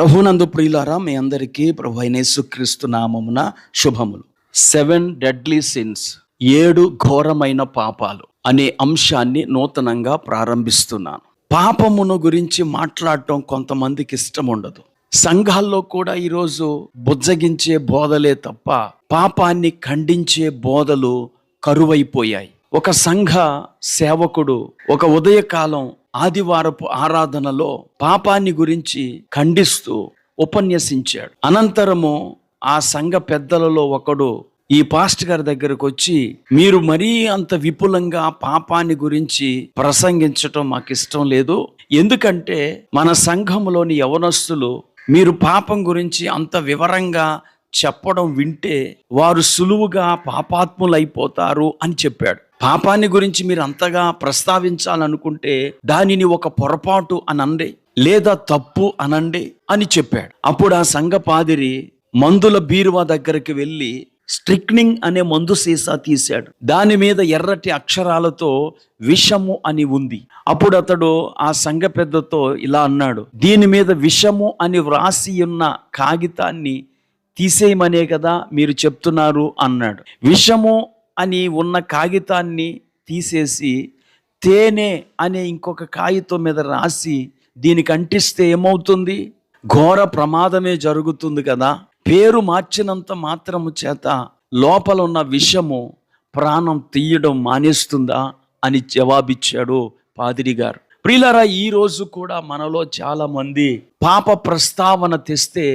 ప్రభునందు ప్రియులారా మీ అందరికీ ప్రభు క్రీస్తు నామమున శుభములు. సెవెన్ డెడ్లీ సిన్స్ ఏడు ఘోరమైన పాపాలు అనే అంశాన్ని నూతనంగా ప్రారంభిస్తున్నాను. పాపమును గురించి మాట్లాడటం కొంతమందికి ఇష్టం ఉండదు సంఘాల్లో కూడా ఈరోజు బుజ్జగించే బోధలే తప్ప పాపాన్ని ఖండించే బోధలు కరువైపోయాయి. ఒక సంఘ సేవకుడు ఒక ఉదయకాలం ఆదివారపు ఆరాధనలో పాపాన్ని గురించి ఖండిస్తూ ఉపన్యసించాడు. అనంతరము ఆ సంఘ పెద్దలలో ఒకడు ఈ పాస్ట్ గారి దగ్గరకు వచ్చి మీరు మరీ అంత విపులంగా పాపాన్ని గురించి ప్రసంగించటం మాకు ఇష్టం లేదు. ఎందుకంటే మన సంఘంలోని యవనస్తులు మీరు పాపం గురించి అంత వివరంగా చెప్పడం వింటే వారు సులువుగా పాపాత్ములైపోతారు అని చెప్పాడు. పాపాన్ని గురించి మీరు అంతగా ప్రస్తావించాలనుకుంటే దానిని ఒక పొరపాటు అనండి లేదా తప్పు అనండి అని చెప్పాడు. అప్పుడు ఆ సంఘ పాదిరి మందుల బీరువా దగ్గరికి వెళ్ళి స్ట్రిక్నింగ్ అనే మందు సీసా తీశాడు. దాని మీద ఎర్రటి అక్షరాలతో విషము అని ఉంది. అప్పుడు అతడు ఆ సంఘ పెద్దతో ఇలా అన్నాడు దీని మీద విషము అని వ్రాసి ఉన్న కాగితాన్ని తీసేయమనే కదా మీరు చెప్తున్నారు అన్నాడు. విషము అని ఉన్న కాగితాన్ని తీసేసి తేనె అనే ఇంకొక కాగితం మీద రాసి దీనికి అంటిస్తే ఏమవుతుంది? ఘోర ప్రమాదమే జరుగుతుంది కదా. పేరు మార్చినంత మాత్రము చేత లోపల ఉన్న విషము ప్రాణం తీయడం మానేస్తుందా అని జవాబిచ్చాడు పాదిరి గారు. ప్రియులరా ఈరోజు కూడా మనలో చాలా మంది పాప ప్రస్తావన తెస్తే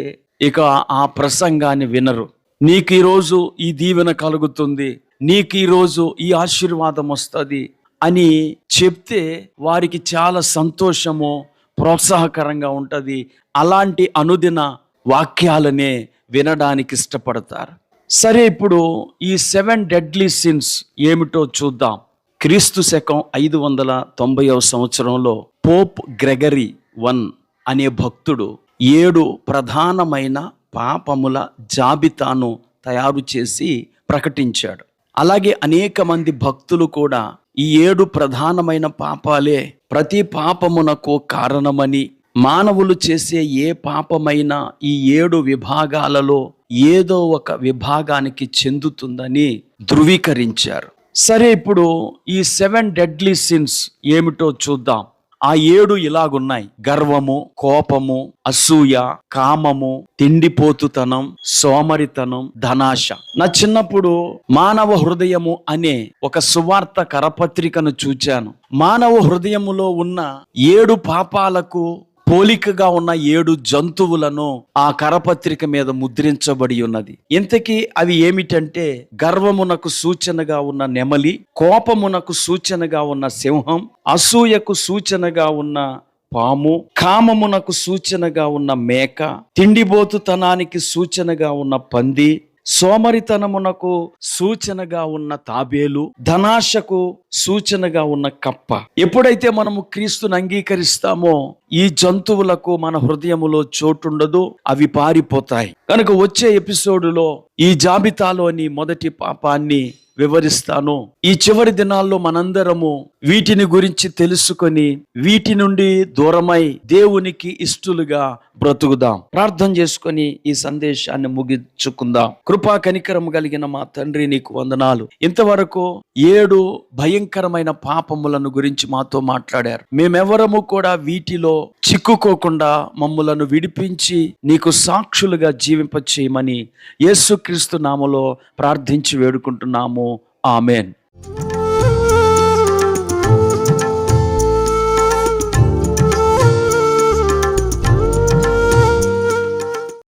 ఇక ఆ ప్రసంగాన్ని వినరు. నీకు ఈరోజు ఈ దీవెన కలుగుతుంది. నీకు ఈరోజు ఈ ఆశీర్వాదం వస్తుంది అని చెప్తే వారికి చాలా సంతోషము ప్రోత్సాహకరంగా ఉంటుంది. అలాంటి అనుదిన వాక్యాలనే వినడానికి ఇష్టపడతారు. సరే ఇప్పుడు ఈ సెవెన్ డెడ్లీ సిన్స్ ఏమిటో చూద్దాం. క్రీస్తు శకం ఐదు వందల తొంభైవ సంవత్సరంలో పోప్ గ్రెగరీ వన్ అనే భక్తుడు ఏడు ప్రధానమైన పాపముల జాబితాను తయారు చేసి ప్రకటించాడు. అలాగే అనేక మంది భక్తులు కూడా ఈ ఏడు ప్రధానమైన పాపాలే ప్రతి పాపమునకు కారణమని మానవులు చేసే ఏ పాపమైనా ఈ ఏడు విభాగాలలో ఏదో ఒక విభాగానికి చెందుతుందని ధృవీకరించారు. సరే ఇప్పుడు ఈ సెవెన్ డెడ్లీ సిన్స్ ఏమిటో చూద్దాం. ఆ ఏడు ఇలాగున్నాయి. గర్వము కోపము అసూయ కామము తిండిపోతుతనం సోమరితనం ధనాశ. నా చిన్నప్పుడు మానవ హృదయము అనే ఒక సువార్త కరపత్రికను చూచాను. మానవ హృదయములో ఉన్న ఏడు పాపాలకు పోలికగా ఉన్న ఏడు జంతువులను ఆ కరపత్రిక మీద ముద్రించబడి ఉన్నది. ఇంతకీ అవి ఏమిటంటే గర్వమునకు సూచనగా ఉన్న నెమలి కోపమునకు సూచనగా ఉన్న సింహం అసూయకు సూచనగా ఉన్న పాము కామమునకు సూచనగా ఉన్న మేక తిండిబోతుతనానికి సూచనగా ఉన్న పంది సోమరితనమునకు సూచనగా ఉన్న తాబేలు ధనాశకు సూచనగా ఉన్న కప్ప. ఎప్పుడైతే మనము క్రీస్తుని అంగీకరిస్తామో ఈ జంతువులకు మన హృదయములో చోటుండదు అవి పారిపోతాయి. కనుక వచ్చే ఎపిసోడులో ఈ జాబితాలోని మొదటి పాపాన్ని వివరిస్తాను. ఈ చివరి దినాల్లో మనందరము వీటిని గురించి తెలుసుకొని వీటి నుండి దూరమై దేవునికి ఇష్టలుగా బ్రతుకుదాం. ప్రార్థన చేసుకొని ఈ సందేశాన్ని ముగించుకుందాం. కృపా కనికరం కలిగిన మా తండ్రి నీకు వందనాలు. ఇంతవరకు ఏడు భయంకరమైన పాపములను గురించి మాతో మాట్లాడారు. మేమెవరము కూడా వీటిలో చిక్కుకోకుండా మమ్ములను విడిపించి నీకు సాక్షులుగా జీవింప చేయమని యేసుక్రీస్తు నామలో ప్రార్థించి వేడుకుంటున్నాము. ఆమెన్.